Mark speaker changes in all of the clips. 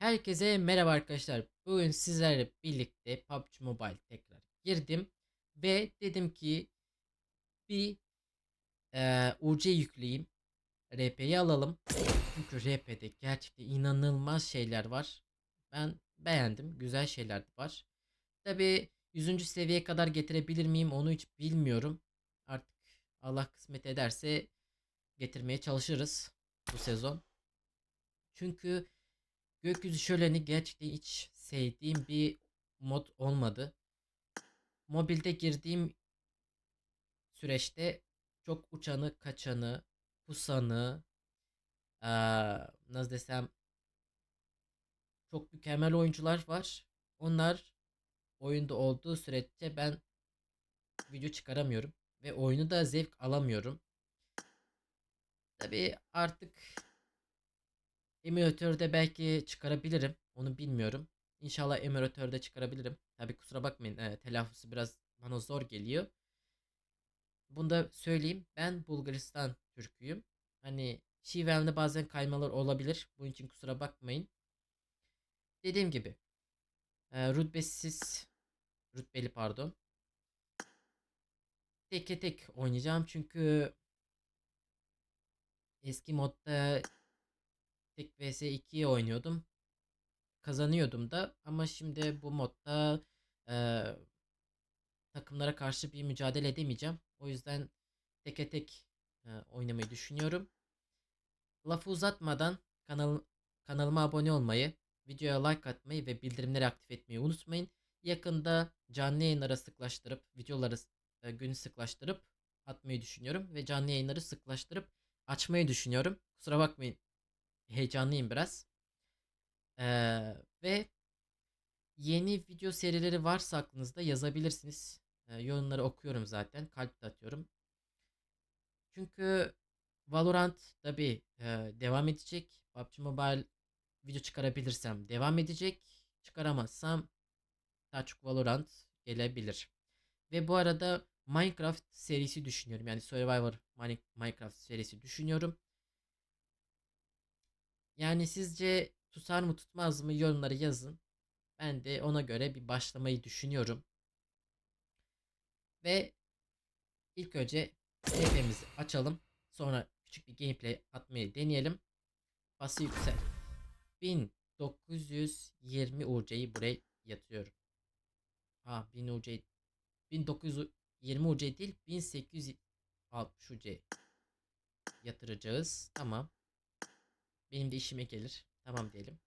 Speaker 1: Herkese merhaba arkadaşlar. Bugün sizlerle birlikte PUBG Mobile tekrar girdim ve dedim ki bir eee UC yükleyeyim. RP'yi alalım. Çünkü RP'de gerçekten inanılmaz şeyler var. Ben beğendim. Güzel şeyler de var. Tabi 100. seviyeye kadar getirebilir miyim onu hiç bilmiyorum. Artık Allah kısmet ederse getirmeye çalışırız bu sezon. Çünkü Gökyüzü şöleni gerçekten hiç sevdiğim bir mod olmadı. Mobilde girdiğim süreçte çok uçanı, kaçanı, pusanı, eee, nasıl desem çok mükemmel oyuncular var. Onlar oyunda olduğu sürece ben video çıkaramıyorum ve oyunu da zevk alamıyorum. Tabii artık Emülatörde belki çıkarabilirim. Onu bilmiyorum. İnşallah emülatörde çıkarabilirim. Tabi kusura bakmayın. E, telaffuzu biraz bana zor geliyor. Bunu da söyleyeyim. Ben Bulgaristan Türküyüm. Hani şivemde bazen kaymalar olabilir. Bunun için kusura bakmayın. Dediğim gibi. E, rütbesiz rütbeli pardon. Teke tek oynayacağım çünkü eski modda tek vs 2'ye oynuyordum. Kazanıyordum da ama şimdi bu modda e, takımlara karşı bir mücadele edemeyeceğim. O yüzden teke tek e, oynamayı düşünüyorum. Lafı uzatmadan kanal, kanalıma abone olmayı, videoya like atmayı ve bildirimleri aktif etmeyi unutmayın. Yakında canlı yayınlara sıklaştırıp, videoları e, günü sıklaştırıp atmayı düşünüyorum. Ve canlı yayınları sıklaştırıp açmayı düşünüyorum. Kusura bakmayın heyecanlıyım biraz. Ee, ve yeni video serileri varsa aklınızda yazabilirsiniz. Ee, yorumları okuyorum zaten. Kalp de atıyorum. Çünkü Valorant tabi e, devam edecek. PUBG Mobile video çıkarabilirsem devam edecek. Çıkaramazsam daha çok Valorant gelebilir. Ve bu arada Minecraft serisi düşünüyorum. Yani Survivor Minecraft serisi düşünüyorum. Yani sizce tutar mı tutmaz mı yorumları yazın. Ben de ona göre bir başlamayı düşünüyorum. Ve ilk önce TP'mizi açalım. Sonra küçük bir gameplay atmayı deneyelim. Bası yüksel. 1920 UC'yi buraya yatıyorum. Ha 1000 UC 1920 UC değil 1860 UC yatıracağız. Tamam. Benim de işime gelir. Tamam diyelim.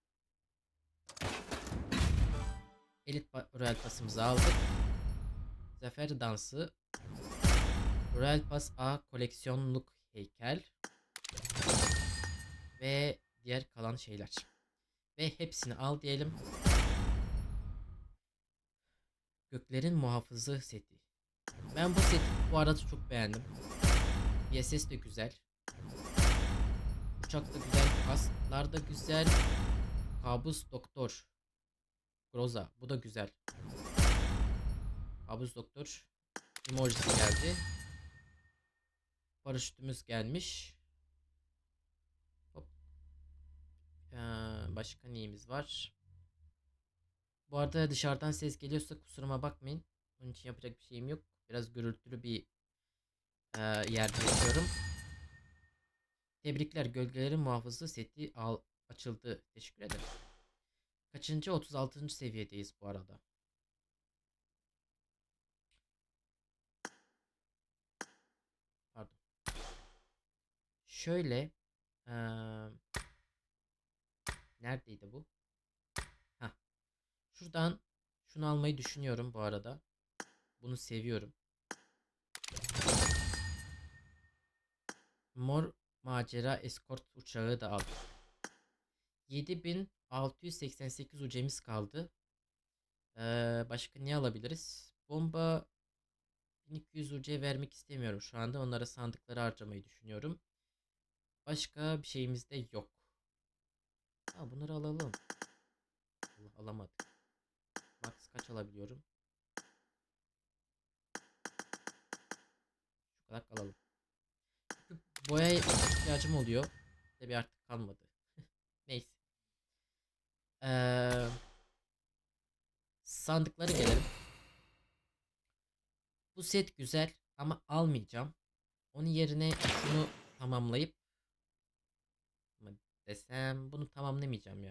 Speaker 1: Elit Royal Pass'ımızı aldık. Zafer Dansı. Royal Pass A koleksiyonluk heykel. Ve diğer kalan şeyler. Ve hepsini al diyelim. Göklerin muhafızı seti. Ben bu seti bu arada çok beğendim. VSS de güzel. Uçak da güzel. Kasklar da güzel. Kabus Doktor. Groza. Bu da güzel. Kabus Doktor. Emojisi geldi. Paraşütümüz gelmiş. Hop. Ee, başka neyimiz var? Bu arada dışarıdan ses geliyorsa kusuruma bakmayın. Onun için yapacak bir şeyim yok. Biraz gürültülü bir e, yerde yaşıyorum. Tebrikler gölgelerin muhafızı seti al açıldı. Teşekkür ederim. Kaçıncı? 36. seviyedeyiz bu arada. Pardon. Şöyle ee, neredeydi bu? Ha. Şuradan şunu almayı düşünüyorum bu arada. Bunu seviyorum. Mor macera eskort uçağı da aldık. 7688 ucemiz kaldı. Ee, başka ne alabiliriz? Bomba 1200 ucuya vermek istemiyorum şu anda. Onlara sandıkları harcamayı düşünüyorum. Başka bir şeyimiz de yok. Ha, bunları alalım. Allah alamadık. Max kaç alabiliyorum? Şu kadar alalım boya ihtiyacım oluyor. Tabi artık kalmadı. Neyse. Ee, sandıkları gelelim. Bu set güzel ama almayacağım. Onun yerine şunu tamamlayıp mı desem bunu tamamlamayacağım ya.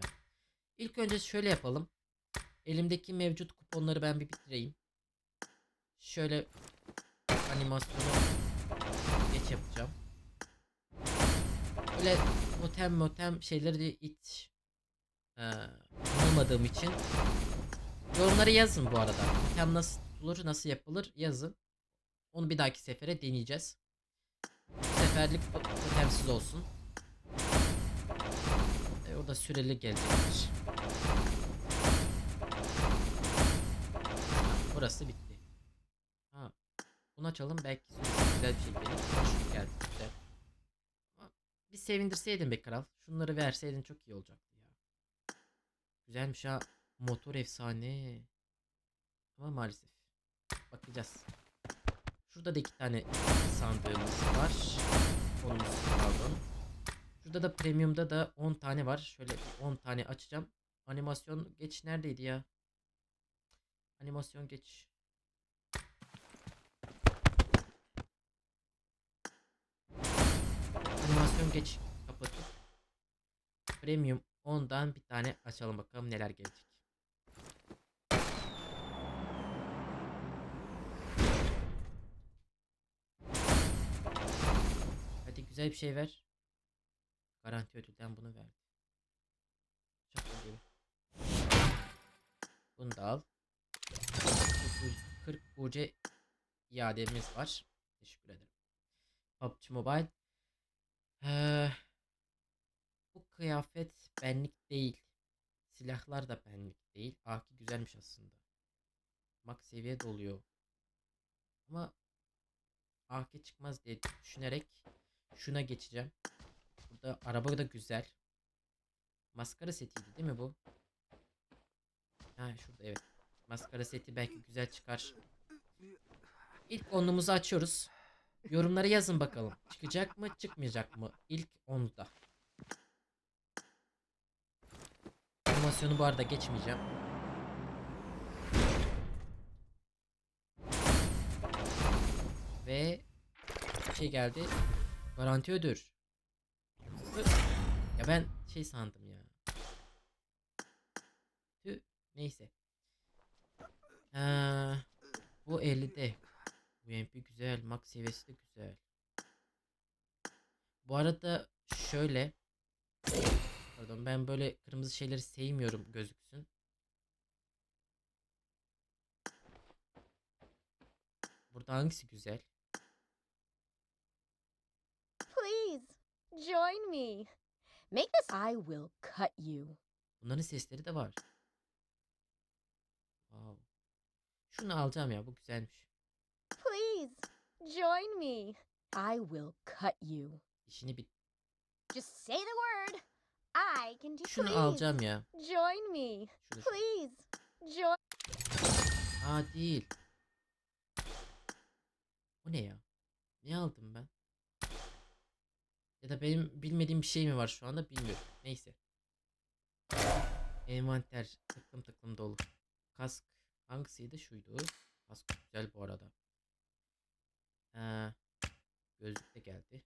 Speaker 1: İlk önce şöyle yapalım. Elimdeki mevcut kuponları ben bir bitireyim. Şöyle animasyonu geç yapacağım. Böyle motem motem şeyleri de hiç ee, anlamadığım için yorumlara yazın bu arada. Motem nasıl tutulur, nasıl yapılır yazın. Onu bir dahaki sefere deneyeceğiz. Bu seferlik to- totemsiz olsun. E, o da süreli gelecektir. Burası bitti. Ha, bunu açalım belki güzel bir şey gelir. Geldi güzel. Bir sevindirseydin be kral. Şunları verseydin çok iyi olacaktı ya. Güzelmiş ha. Motor efsane. Ama maalesef. Bakacağız. Şurada da iki tane sandığımız var. Konumuz pardon. Şurada da premium'da da 10 tane var. Şöyle bir 10 tane açacağım. Animasyon geç neredeydi ya? Animasyon geç. Animasyon geç kapatıp premium 10'dan bir tane açalım bakalım neler gelecek. Hadi güzel bir şey ver. Garanti ödülden bunu verdi. Şaka gibi. Bunu da al. 40 UC iademiz var. Teşekkür ederim. PUBG Mobile. Ee, bu kıyafet benlik değil. Silahlar da benlik değil. Aki güzelmiş aslında. Max seviye doluyor. Ama AK çıkmaz diye düşünerek şuna geçeceğim. Burada araba da güzel. Maskara setiydi değil mi bu? Ha şurada evet. Maskara seti belki güzel çıkar. İlk onluğumuzu açıyoruz. Yorumlara yazın bakalım. Çıkacak mı çıkmayacak mı? İlk onda. Animasyonu bu arada geçmeyeceğim. Ve şey geldi. Garanti ödür. Ya ben şey sandım ya. Neyse. Ha, bu 50'de. UMP güzel. Max seviyesi de güzel. Bu arada şöyle. Pardon ben böyle kırmızı şeyleri sevmiyorum gözüksün. Burada hangisi güzel?
Speaker 2: Please join me. Make this. I will cut you.
Speaker 1: Bunların sesleri de var. Wow. Şunu alacağım ya bu güzelmiş.
Speaker 2: Please join me. I will cut you.
Speaker 1: İşini bit.
Speaker 2: Just say the word. I can do.
Speaker 1: Şunu alacağım ya.
Speaker 2: join me.
Speaker 1: Şunu. şunu.
Speaker 2: Please join.
Speaker 1: Aa değil. O ne ya? Ne aldım ben? Ya da benim bilmediğim bir şey mi var şu anda bilmiyorum. Neyse. Envanter tıklım tıklım dolu. Kask hangisiydi? Şuydu. Kask güzel bu arada. Ha, gözlük de geldi.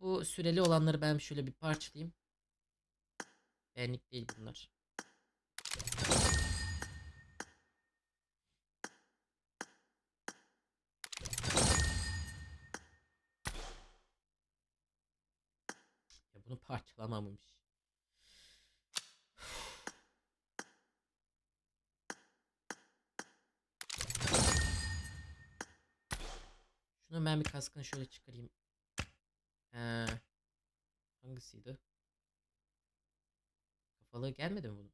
Speaker 1: Bu süreli olanları ben şöyle bir parçalayayım. Benlik değil bunlar. Ya bunu parçalamamış. Şunu ben bir kaskını şöyle çıkarayım. Ee, hangisiydi? Kafalığı gelmedi mi bunun?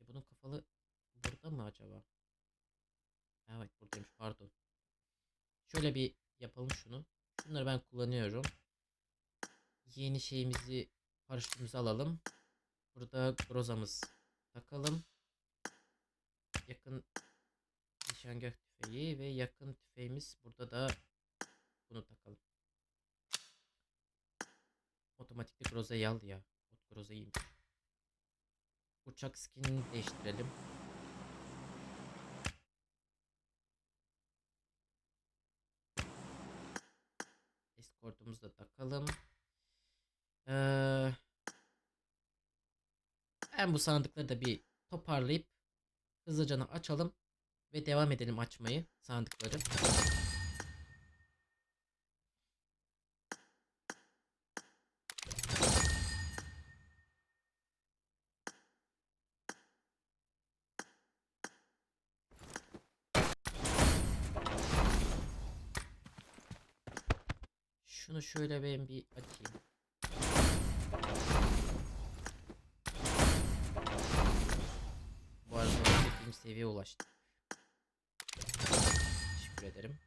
Speaker 1: Ya bunun kafalı burada mı acaba? Evet buradaymış pardon. Şöyle bir yapalım şunu. Şunları ben kullanıyorum. Yeni şeyimizi paraşütümüzü alalım. Burada grozamız takalım. Yakın nişangah tüfeği ve yakın tüfeğimiz burada da bunu takalım. Otomatikli Groza'yı al ya. Ot Groza iyiymiş. Uçak skinini değiştirelim. Escort'umuzu da takalım. Ee, ben bu sandıkları da bir toparlayıp hızlıca açalım ve devam edelim açmayı sandıkları. Şunu şöyle ben bir açayım. 8. seviyeye ulaştık. Teşekkür ederim.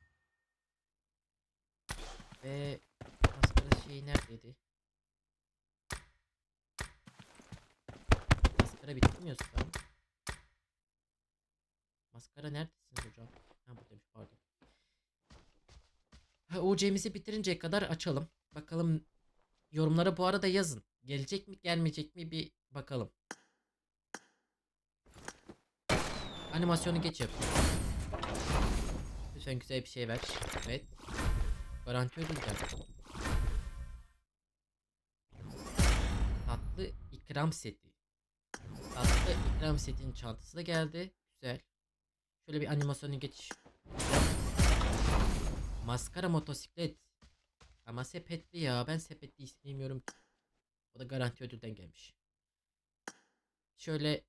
Speaker 1: Ve maskara şeyi neredeydi? Maskara bitmiyorsa. Maskara neredesiniz hocam? Ha buradaymış pardon. Ha, OC'mizi bitirinceye kadar açalım. Bakalım yorumlara bu arada yazın. Gelecek mi gelmeyecek mi bir bakalım. Animasyonu geç yapıyorum. Lütfen güzel bir şey ver. Evet. Garanti geldi. Tatlı ikram seti. Tatlı ikram setinin çantası da geldi. Güzel. Şöyle bir animasyonu geç. Maskara motosiklet. Ama sepetli ya. Ben sepetli istemiyorum. O da garanti ödülden gelmiş. Şöyle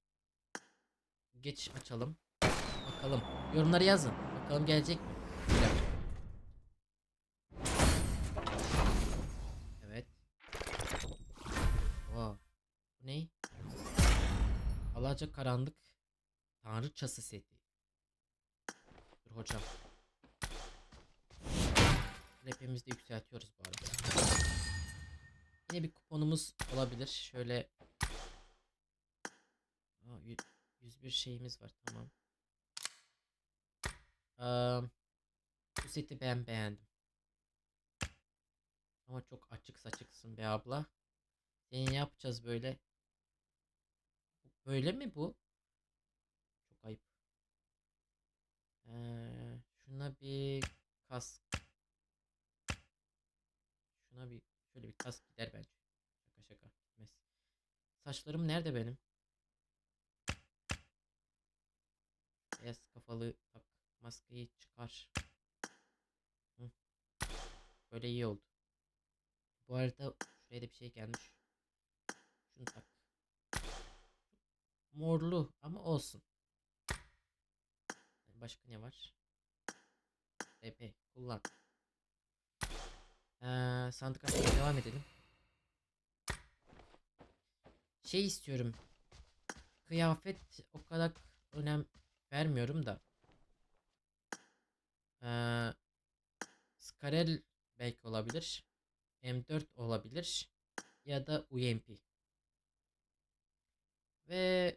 Speaker 1: geç açalım. Bakalım. Yorumları yazın. Bakalım gelecek mi? Evet. Wow. Bu ne? Alaca karanlık tanrıçası seti. Dur hocam. Rap'imizi de yükseltiyoruz bu arada. Yine bir kuponumuz olabilir. Şöyle 101 şeyimiz var tamam. Am, bu seti ben beğendim. Ama çok açık saçıksın be abla. Seni yapacağız böyle? Böyle mi bu? Çok ayıp. Ee, şuna bir kask. Şuna bir şöyle bir kask gider bence. Şaka şaka gitmez. Saçlarım nerede benim? Beyaz kafalı tak maskeyi çıkar. Hı. Böyle iyi oldu. Bu arada şuraya da bir şey gelmiş. Şunu tak. Morlu ama olsun. Başka ne var? EP kullan. Ee, sandık açmaya devam edelim. Şey istiyorum. Kıyafet o kadar önem vermiyorum da. Ee, Skarel belki olabilir. M4 olabilir. Ya da UMP. Ve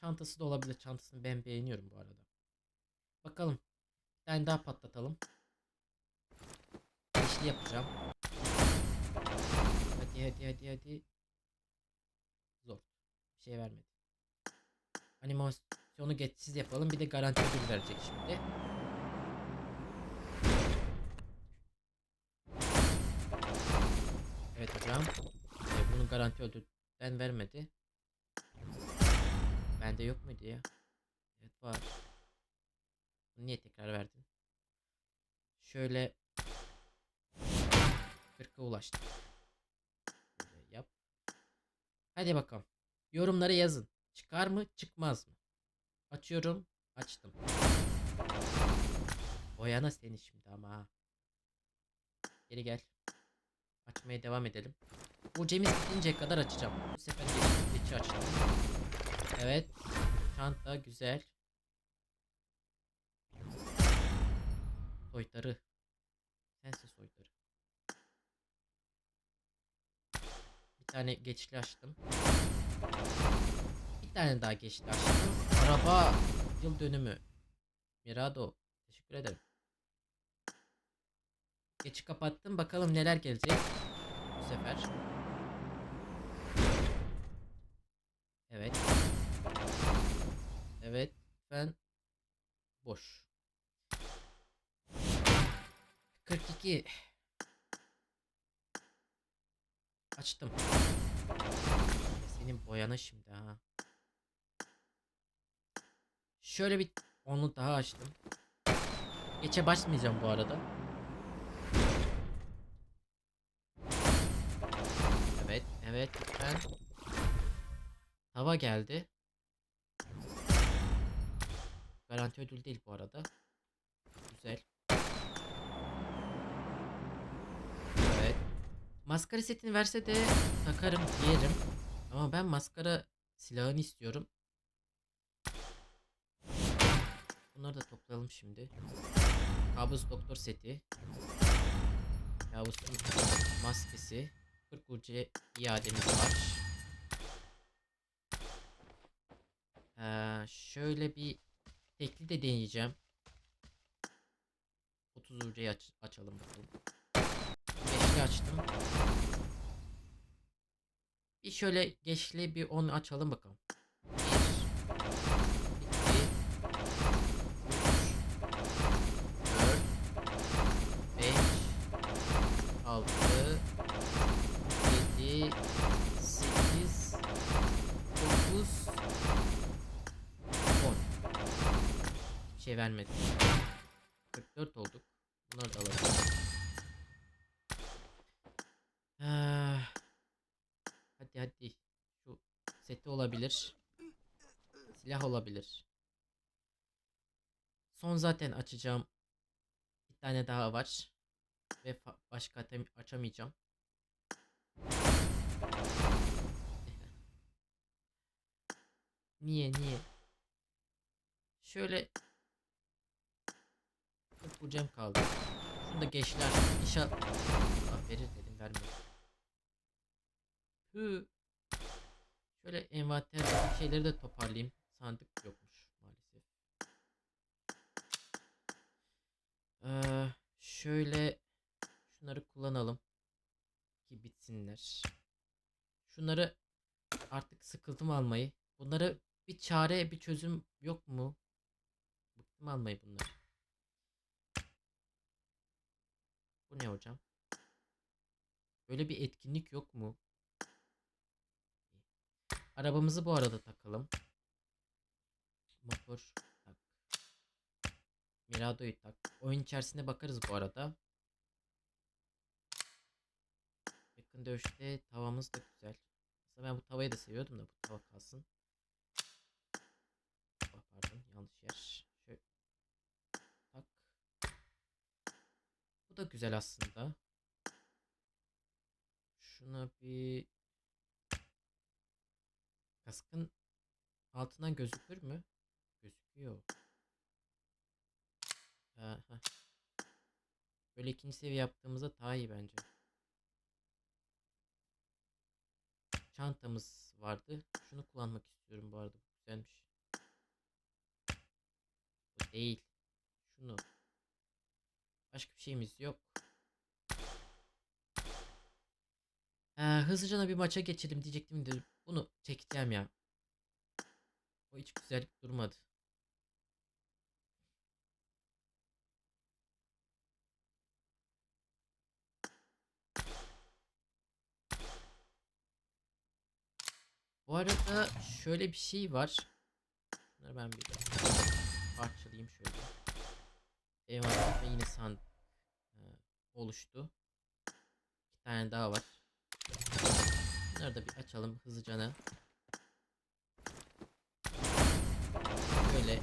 Speaker 1: çantası da olabilir. Çantasını ben beğeniyorum bu arada. Bakalım. Bir tane daha patlatalım. Beşli yapacağım. Hadi hadi hadi hadi. Zor. Bir şey vermedi. Animasyonu geçsiz yapalım. Bir de garanti ödül verecek şimdi. Evet hocam. Ee, bunun garanti ödülden vermedi. Bende yok muydu ya? Evet var. Bunu niye tekrar verdin? Şöyle 40'a ulaştık. Böyle yap. Hadi bakalım. Yorumlara yazın. Çıkar mı çıkmaz mı? Açıyorum. Açtım. Boyana seni şimdi ama. Geri gel. Açmaya devam edelim. Bu cemiz bitinceye kadar açacağım. Bu sefer geç, geçi açtım. Evet. Çanta güzel. Soytarı. Sensin soytarı. Bir tane geçli açtım. Tane daha geçli açtım. Araba yıl dönümü. Mirado. Teşekkür ederim. Geçi kapattım. Bakalım neler gelecek. Bu sefer. Evet. Evet. Ben boş. 42 Açtım. Senin boyana şimdi ha. Şöyle bir onu daha açtım. Geçe başmayacağım bu arada. Evet, evet. Ben Tava geldi. Garanti ödül değil bu arada. Güzel. Evet. Maskara setini verse de takarım giyerim. Ama ben maskara silahını istiyorum. Bunları da toplayalım şimdi. Kabus doktor seti. Kabus'un maskesi. 40 ucu iademiz var. Ee, şöyle bir tekli de deneyeceğim. 30 ucuyu aç açalım bakalım. Geçli açtım. Bir şöyle geçli bir 10 açalım bakalım. Şey vermedi. 44 olduk. Bunları da alalım. Ah. Hadi hadi. Şu seti olabilir. Silah olabilir. Son zaten açacağım. Bir tane daha var. Ve başka açamayacağım. Niye niye? Şöyle Tık bu cem kaldı. Şunu da geçler. İnşallah Ah, verir dedim vermedi. Hı. Şöyle envanterdeki şeyleri de toparlayayım. Sandık yokmuş maalesef. Ee, şöyle şunları kullanalım ki bitsinler. Şunları artık sıkıldım almayı. Bunları bir çare, bir çözüm yok mu? Bıktım almayı bunları. Ne hocam? Böyle bir etkinlik yok mu? Arabamızı bu arada takalım. Motor tak. Mirado'yu tak. Oyun içerisinde bakarız bu arada. Yakın dövüşte tavamız da güzel. Aslında ben bu tavayı da seviyordum da bu tava kalsın. Ah, pardon yanlış yer. Şöyle tak. Bu da güzel aslında. Şuna bir kaskın altından gözükür mü? Gözüküyor. Aha. Böyle ikinci seviye yaptığımızda daha iyi bence. Çantamız vardı. Şunu kullanmak istiyorum bu arada. Güzelmiş. Bu değil. Şunu. Başka bir şeyimiz yok. Ee, hızlıca bir maça geçelim diyecektim de bunu çekeceğim ya. O hiç güzel durmadı. Bu arada şöyle bir şey var. Bunları ben bir parçalayayım şöyle. Eyvallah yine sandık e, oluştu. İki tane daha var. Bunları da bir açalım hızlıca. Böyle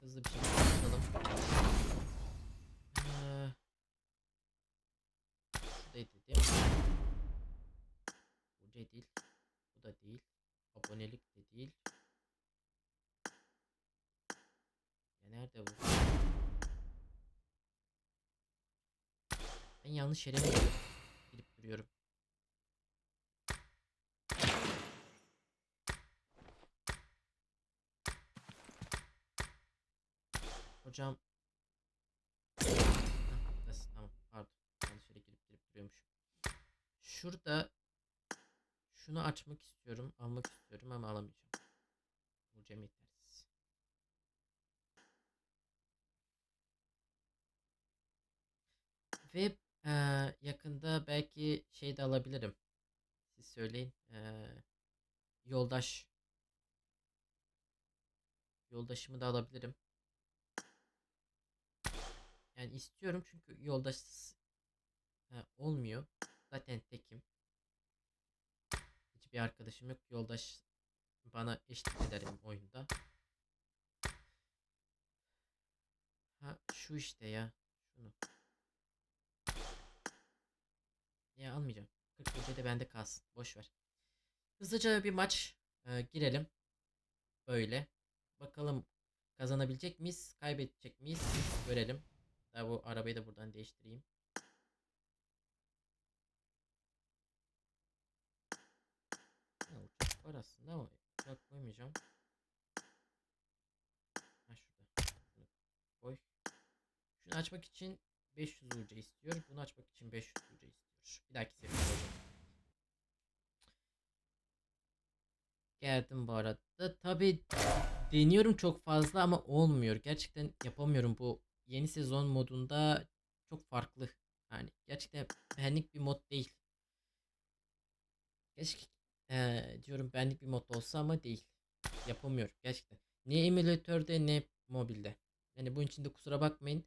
Speaker 1: hızlı bir şekilde açalım. Ee, şuradaydı değil mi? Bu değil. Bu da değil. Abonelik de değil. Ya nerede bu? Yanlış yere mi? Gidip duruyorum. Hocam. Nasıl? Tamam. Pardon. şurada şunu açmak istiyorum. Almak istiyorum ama alamayacağım. Bulacağım yetersiz. Ve eee, yakında belki şey de alabilirim. Siz söyleyin. Eee, yoldaş. Yoldaşımı da alabilirim. Yani istiyorum çünkü yoldaşsız e, olmuyor. Zaten tekim. Hiçbir arkadaşım yok. Yoldaş bana eşlik ederim oyunda. Ha şu işte ya. Şunu. Ya almayacağım. 40 gece de bende kalsın. Boş ver. Hızlıca bir maç e, girelim. Böyle. Bakalım kazanabilecek miyiz? Kaybedecek miyiz? Görelim. Daha bu arabayı da buradan değiştireyim. Ha, uçak var aslında ama uçak koymayacağım. Ha şurada. Şunu koy. Şunu açmak için 500 uca istiyor. Bunu açmak için 500 uca istiyor. Bir dahaki sefer olacak. Geldim bu arada. Tabi deniyorum çok fazla ama olmuyor. Gerçekten yapamıyorum bu yeni sezon modunda çok farklı. Yani gerçekten benlik bir mod değil. Keşke eee, diyorum benlik bir mod olsa ama değil. Yapamıyorum gerçekten. Ne emülatörde ne mobilde. Yani bunun için de kusura bakmayın.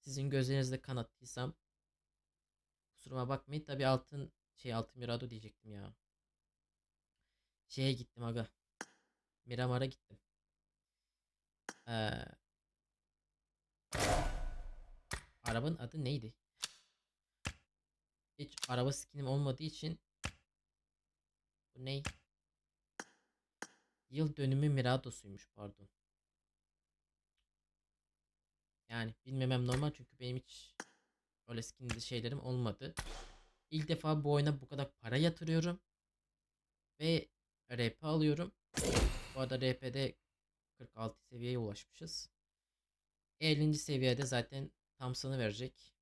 Speaker 1: Sizin gözlerinizde kanattıysam kusuruma bakmayın. Tabi altın şey altın Mirado diyecektim ya. Şeye gittim aga. Miramar'a gittim. Eee Arabanın adı neydi? Hiç araba skinim olmadığı için bu ne? Yıl dönümü Mirado'suymuş pardon. Yani bilmemem normal çünkü benim hiç öyle skinli şeylerim olmadı. İlk defa bu oyuna bu kadar para yatırıyorum. Ve RP alıyorum. Bu arada RP'de 46 seviyeye ulaşmışız. 50. seviyede zaten Thompson'ı verecek.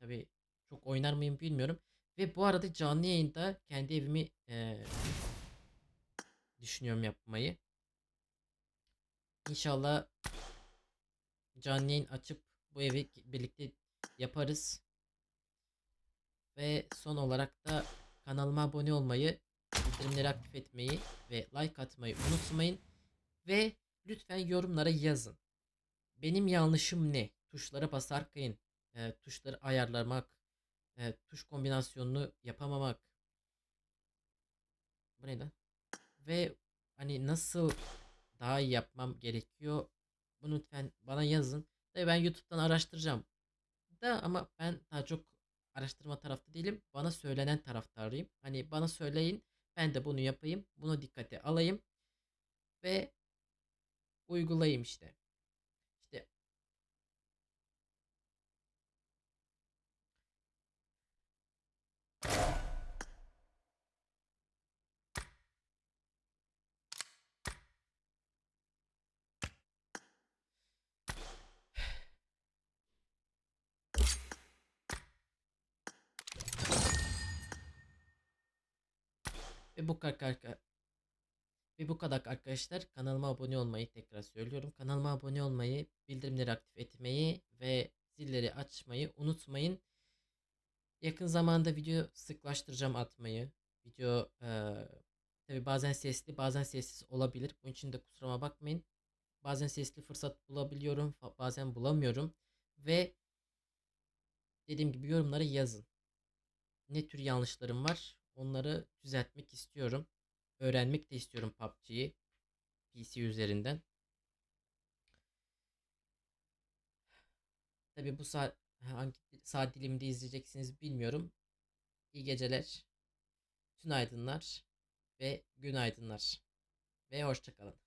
Speaker 1: Tabi çok oynar mıyım bilmiyorum. Ve bu arada canlı yayında kendi evimi eee, düşünüyorum yapmayı. İnşallah canlı yayın açıp bu evi birlikte yaparız. Ve son olarak da kanalıma abone olmayı, bildirimleri aktif etmeyi ve like atmayı unutmayın. Ve lütfen yorumlara yazın. Benim yanlışım ne? Tuşlara basarken e, tuşları ayarlamak, e, tuş kombinasyonunu yapamamak. Bu ne lan? Ve hani nasıl daha iyi yapmam gerekiyor? Bunu lütfen bana yazın. Tabii ben YouTube'dan araştıracağım. Da ama ben daha çok araştırma tarafta değilim. Bana söylenen taraftarıyım. Hani bana söyleyin. Ben de bunu yapayım. Bunu dikkate alayım. Ve uygulayayım işte. İşte ve bu kadar ve bu kadar arkadaşlar kanalıma abone olmayı tekrar söylüyorum. Kanalıma abone olmayı, bildirimleri aktif etmeyi ve zilleri açmayı unutmayın. Yakın zamanda video sıklaştıracağım atmayı. Video eee tabi bazen sesli bazen sessiz olabilir. Bunun için de kusuruma bakmayın. Bazen sesli fırsat bulabiliyorum, bazen bulamıyorum. Ve dediğim gibi yorumlara yazın. Ne tür yanlışlarım var? Onları düzeltmek istiyorum. Öğrenmek de istiyorum PUBG'yi PC üzerinden. Tabi bu saat hangi saat diliminde izleyeceksiniz bilmiyorum. İyi geceler. Tünaydınlar ve günaydınlar. Ve hoşçakalın.